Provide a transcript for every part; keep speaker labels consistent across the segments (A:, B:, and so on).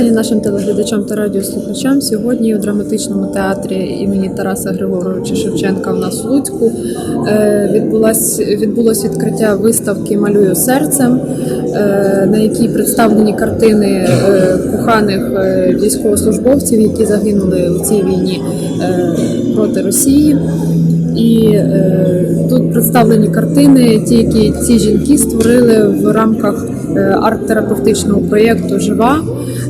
A: вітання нашим телеглядачам та радіослухачам. Сьогодні у драматичному театрі імені Тараса Григоровича Шевченка у нас в Луцьку е, відбулось, відбулось відкриття виставки Малюю серцем, е, на якій представлені картини е, коханих військовослужбовців, які загинули у цій війні проти Росії. І е, тут представлені картини, ті, які ці жінки створили в рамках арт-терапевтичного проєкту Жива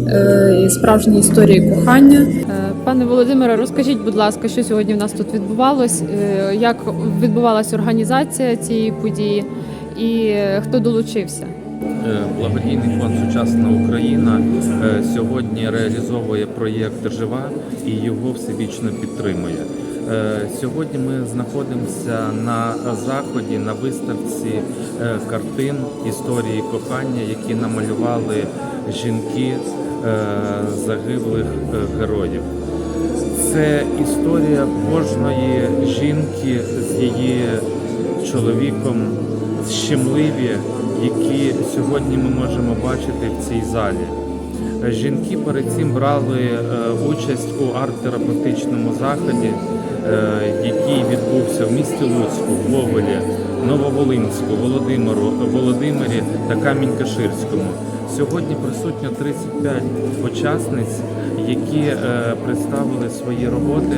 A: е, справжні історії кохання. Е, Пане Володимире, розкажіть, будь ласка, що сьогодні в нас тут відбувалось, е, як відбувалася організація цієї події і е, хто долучився?
B: Е, Благодійний фонд Сучасна Україна е, сьогодні реалізовує проєкт Жива і його всебічно підтримує. Е, Сьогодні ми знаходимося на заході на виставці картин історії кохання, які намалювали жінки загиблих героїв. Це історія кожної жінки з її чоловіком, щемливі, які сьогодні ми можемо бачити в цій залі. Жінки перед цим брали е, участь у арт-терапевтичному заході, е, який відбувся в місті Луцьку, Ковелі, Нововолинську, Володимиру, Володимирі та Камінь-Каширському. Сьогодні присутньо 35 учасниць, які е, представили свої роботи.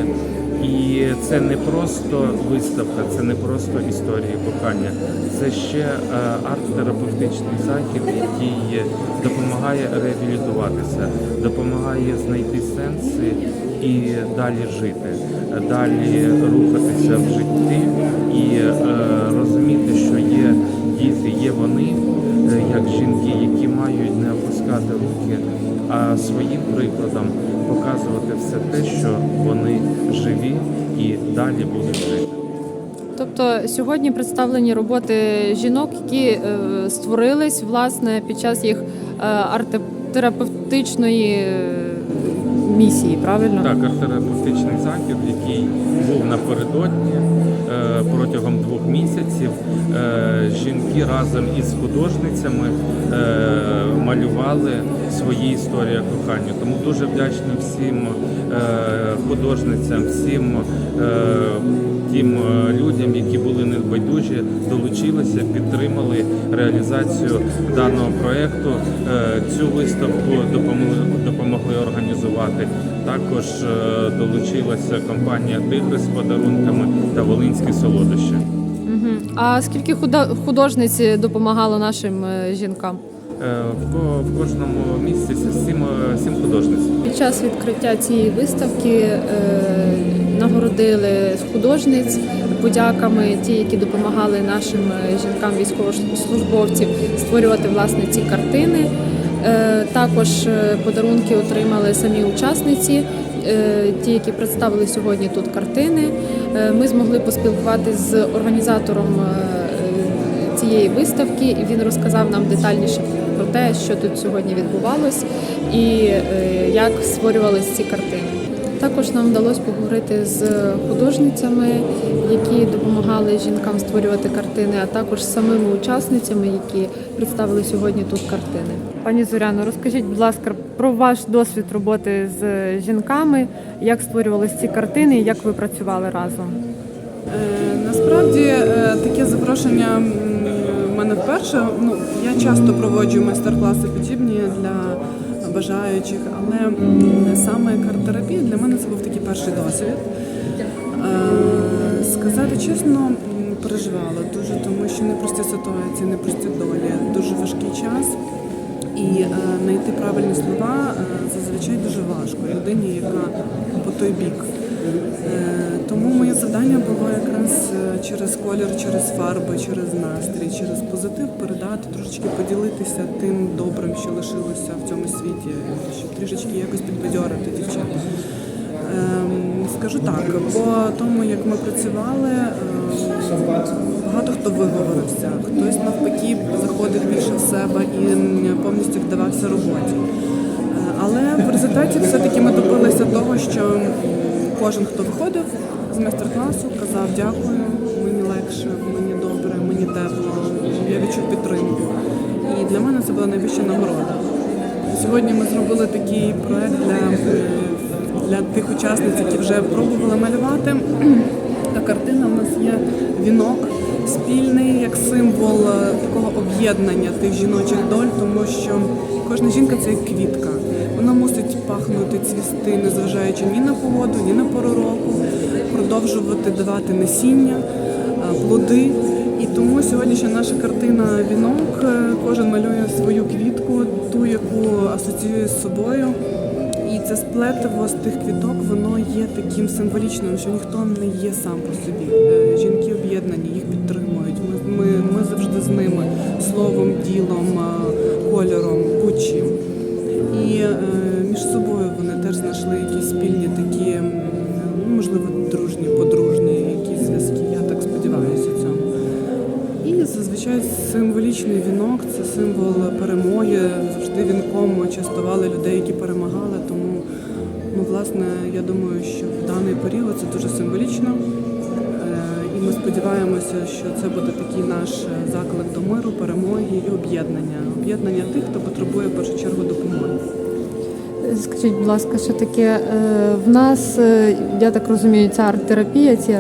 B: І це не просто виставка, це не просто історії кохання, це ще е, арт-терапевтичний захід, який допомагає реабілітуватися, допомагає знайти сенси і далі жити, далі рухатися в житті і е, розуміти, що є діти, є вони, е, як жінки, які мають не опускати руки, а своїм прикладом показувати все те, що вони живі і далі будуть жити.
A: Тобто сьогодні представлені роботи жінок, які е, створились власне під час їх е, арт-терапевтичної е, місії, правильно?
B: Так, арт-терапевтичний захід, який був напередодні протягом двох місяців. Жінки разом із художницями малювали свої історії кохання. Тому дуже вдячний всім е, художницям, всім е, тим е, людям, які були небайдужі, долучилися, підтримали реалізацію даного проєкту. Е, Цю виставку допомогли, організувати. Також долучилася компанія Тигри з подарунками та Волинські солодощі.
A: А скільки худо- художниць допомагало нашим жінкам?
B: Е, В кожному місці сім, е, сім художниць.
A: Під час відкриття цієї виставки е, нагородили художниць подяками, ті, які допомагали нашим жінкам військовослужбовців створювати власне ці картини. Також подарунки отримали самі учасниці, ті, які представили сьогодні тут картини. Ми змогли поспілкуватися з організатором. Цієї виставки. і Він розказав нам детальніше про те, що тут сьогодні відбувалось і е, як створювалися ці картини. Також нам вдалося поговорити з художницями, які допомагали жінкам створювати картини, а також з самими учасницями, які представили сьогодні тут картини. Пані Зоряно, розкажіть, будь ласка, про ваш досвід роботи з жінками, як створювалися ці картини, і як ви працювали разом.
C: Е, Насправді е, таке запрошення мене вперше. Ну я часто проводжу майстер-класи подібні для бажаючих, але саме картерапія для мене це був такий перший досвід. Е, Сказати чесно, переживала дуже, тому що непрості ситуації, непрості долі, дуже важкий час. І е, знайти правильні слова е, зазвичай дуже важко людині, яка по той бік. Е, Тому моє завдання було якраз е, через колір, через фарби, через настрій, через позитив передати, трошечки поділитися тим добрим, що лишилося в цьому світі, щоб трішечки якось підбадьорити дівчат. Ем, Скажу так, по тому, як ми працювали, ем, багато хто виговорився, хтось навпаки заходив більше в себе і повністю вдавався роботі. Е, Але в результаті все-таки ми добилися того, що кожен, хто виходив з майстер-класу, казав дякую, мені легше, мені добре, мені тепло, я відчув підтримку. І для мене це була найвища нагорода. Сьогодні ми зробили такий проект для, для тих учасниць, які вже пробували малювати. Та картина у нас є вінок спільний як символ такого об'єднання тих жіночих доль, тому що кожна жінка це як квітка. Вона мусить пахнути, цвісти, незважаючи ні на погоду, ні на пору року, продовжувати давати насіння, е, плоди. І тому сьогоднішня наша картина вінок. е, Кожен малює свою квітку, ту, яку асоціює з собою. І це сплетиво з тих квіток, воно є таким символічним, що ніхто не є сам по собі. Е, Жінки об'єднані, їх підтримують. Ми, ми, ми завжди з ними словом, ділом, кольором, будь-чим. Символічний вінок це символ перемоги. Завжди вінком частували людей, які перемагали. Тому, ну, власне, я думаю, що в даний період це дуже символічно. Е, І ми сподіваємося, що це буде такий наш заклик до миру, перемоги і об'єднання. Об'єднання тих, хто потребує в першу чергу допомоги.
A: Скажіть, будь ласка, що таке е, в нас, е, я так розумію, ця арт-терапія, ці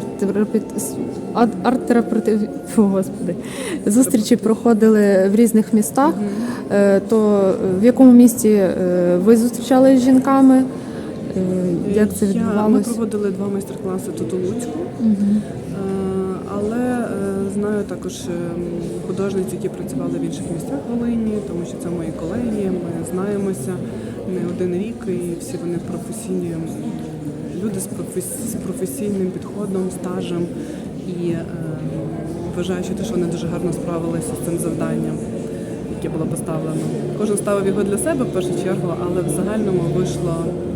A: арт-терапевти, господи, зустрічі проходили в різних містах. Е, То в якому місті ви зустрічалися з жінками? Як це
C: Я- Ми проводили два майстер-класи тут у Луцьку.
A: Мгм.
C: Але е, знаю також е, художниць, які працювали в інших місцях Волині, тому що це мої колеги. Ми знаємося не один рік, і всі вони професійні люди з професійним підходом, стажем. І е, вважаю, що те, що вони дуже гарно справилися з цим завданням, яке було поставлено. Кожен ставив його для себе в першу чергу, але в загальному вийшло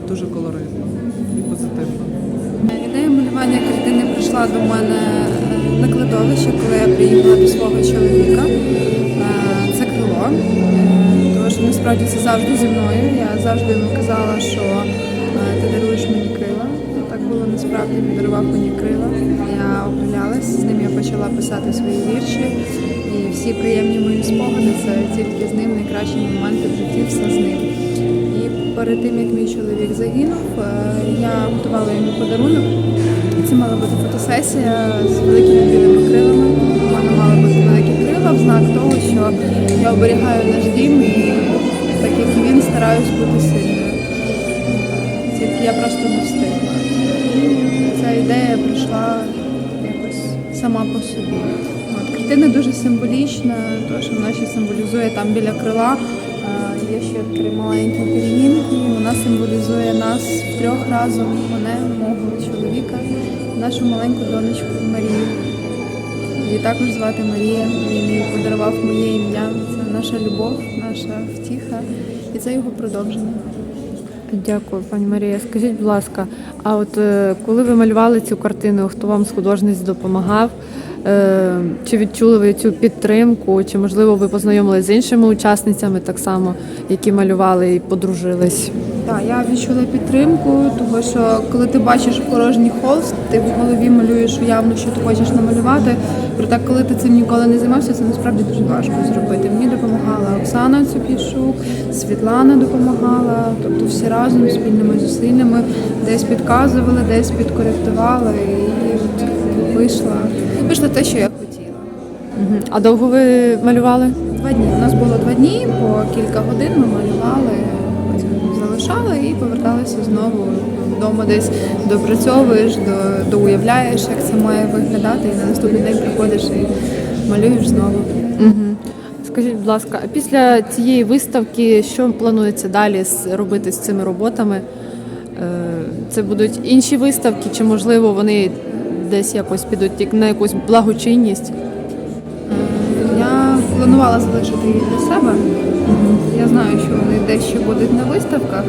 C: дуже колоритно і позитивно.
D: Ідея малювання картини прийшла до мене е, на кладовище, коли я приїхала до свого чоловіка. Е, Це крило. Е, Тому що насправді це завжди зі мною. Я завжди йому казала, що ти даруєш мені крила. Так було насправді він дарував мені крила. Я окрилялась, з ним я почала писати свої вірші. І всі приємні мої спогади це тільки з ним, найкращі моменти в житті, все з ним. Перед тим як мій чоловік загинув, е, я готувала йому подарунок. Це мала бути фотосесія з великими білими крилами. У мене мали бути великі крила в знак того, що я оберігаю наш дім і так як він стараюсь бути сильною. Тільки я просто не встигла. Ця ідея прийшла якось сама по собі. От, картина дуже символічна, тому що вона ще символізує там біля крила. Є ще три маленькі пір'їнки, вона символізує нас трьох разом, мене, мого чоловіка, нашу маленьку донечку Марію. Її також звати Марія. Він їй подарував моє ім'я. Це наша любов, наша втіха, і це його продовження.
A: Дякую, пані Марія. Скажіть, будь ласка, а от е, коли ви малювали цю картину, хто вам з художниць допомагав? Е, Чи відчули ви цю підтримку? Чи можливо ви познайомилися з іншими учасницями так само, які малювали і подружились?
D: Так, я відчула підтримку, тому що коли ти бачиш порожній холст, ти в голові малюєш уявно, що ти хочеш намалювати. Проте, коли ти цим ніколи не займався, це насправді дуже важко зробити. Мені допомагала Оксана Цупішук, Світлана допомагала, тобто всі разом спільними зусиллями десь підказували, десь підкоректували, і от вийшла, вийшло те, що я хотіла.
A: А довго ви малювали?
D: Два дні. У нас було два дні, по кілька годин ми малювали, залишали і поверталися знову вдома десь допрацьовуєш, до, доуявляєш, як це має виглядати, і на наступний день приходиш і малюєш знову.
A: Угу. Скажіть, будь ласка, а після цієї виставки що планується далі робити з цими роботами? Е, Це будуть інші виставки, чи можливо вони десь якось підуть на якусь благочинність?
D: Планувала залишити їх для себе. Я знаю, що вони дещо будуть на виставках,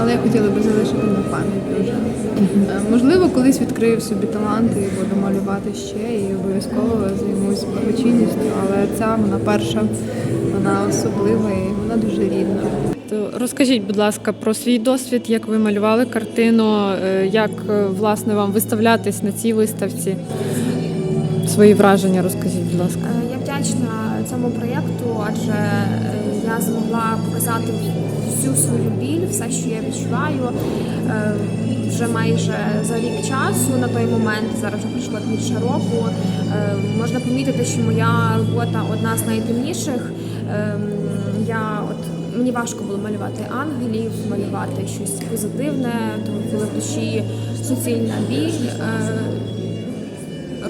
D: але я хотіла би залишити на пам'ять вже. Е, Можливо, колись відкрию в собі таланти і буду малювати ще і обов'язково займусь благочинністю, але ця вона перша, вона особлива і вона дуже рідна.
A: То розкажіть, будь ласка, про свій досвід, як ви малювали картину, е, як е, власне вам виставлятись на цій виставці? Свої враження розкажіть, будь ласка.
E: Е, Я вдячна цьому проєкту, адже е, я змогла показати всю свою біль, все, що я відчуваю. Е, Вже майже за рік часу на той момент, зараз вже пройшло більше року. Можна помітити, що моя робота одна з найтемніших. Ем, Я от мені важко було малювати ангелів, малювати щось позитивне, тому коли в душі суцільна біль.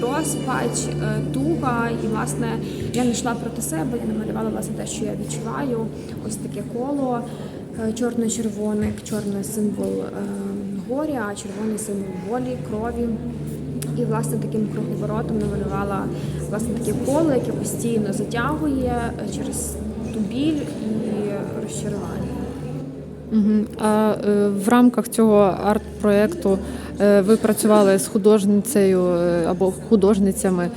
E: Розпач, е, туга, і власне я не йшла проти себе, я намалювала власне те, що я відчуваю. Ось таке коло е, чорно-червоне, чорний символ е, горя, а червоний символ волі, крові. І власне таким круговоротом намалювала власне таке коло, яке постійно затягує через ту біль і розчарування.
A: А е, в рамках цього арт-проєкту е, ви працювали з художницею е, або художницями.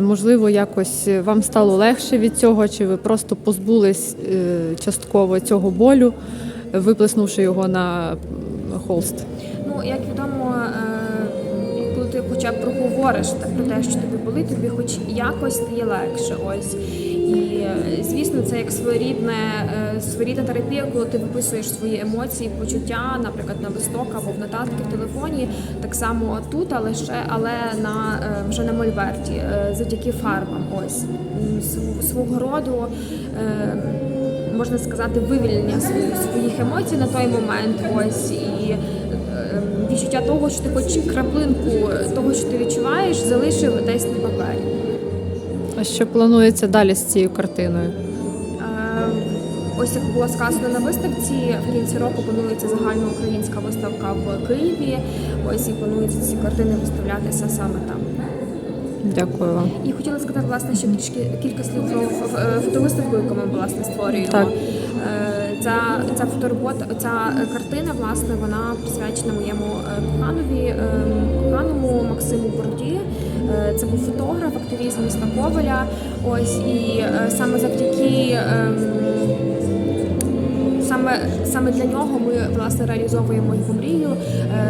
A: Можливо, якось вам стало легше від цього, чи ви просто позбулись частково цього болю, виплеснувши його на холст?
E: Ну, як відомо, коли ти хоча б проговориш про те, що тобі болить, тобі хоч якось стає легше. Ось. І звісно, це як своєрідне, е, своєрідна терапія, коли ти виписуєш свої емоції, почуття, наприклад, на листок або в нотатки в телефоні, так само тут, але ще але на е, вже на мольберті, е, завдяки фарбам. Ось свого роду. Можна сказати, вивільнення своїх, емоцій на той момент. Ось і е, відчуття того, що ти хоч краплинку того, що ти відчуваєш, залишив десь на папері.
A: А що планується далі з цією картиною?
E: Е, Ось як було сказано на виставці, в кінці року планується загальноукраїнська виставка в Києві. Ось і планується ці картини виставлятися саме там.
A: Дякую вам.
E: І хотіла сказати власне ще трішки кілька слів про ф- фотовиставку, яку ми власне створюємо.
A: Так.
E: Е, Ця, ця фоторобота, ця е, картина, власне, вона присвячена моєму е, коханові, е, коханому Максиму Борді. Е, Це був фотограф, активіст міста Коваля. Ось і е, саме завдяки. Ем, Саме саме для нього ми власне реалізовуємо його мрію.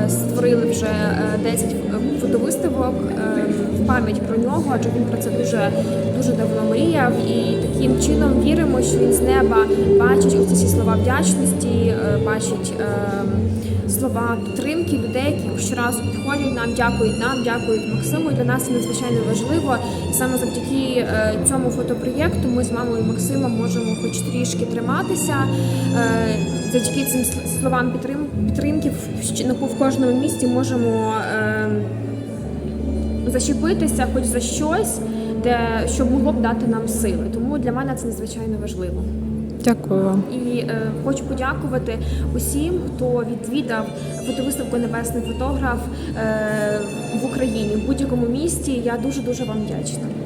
E: Е, Створили вже е, 10 фотовиставок е, в пам'ять про нього, адже він про це дуже дуже давно мріяв. І таким чином віримо, що він з неба бачить усі слова вдячності, е, бачить е, слова підтримки людей, які щоразу підходять нам, дякують нам, дякують Максиму. Для нас це надзвичайно важливо. Саме завдяки е, цьому фотопроєкту ми з мамою Максимом можемо хоч трішки триматися. Е, Завдяки цим словам підтримки на- в кожному місті можемо е, зачепитися хоч за щось, де що могло б дати нам сили. Тому для мене це надзвичайно важливо.
A: Дякую вам.
E: І е, хочу подякувати усім, хто відвідав фотовиставку Небесний фотограф е, в Україні в будь-якому місті. Я дуже дуже вам вдячна.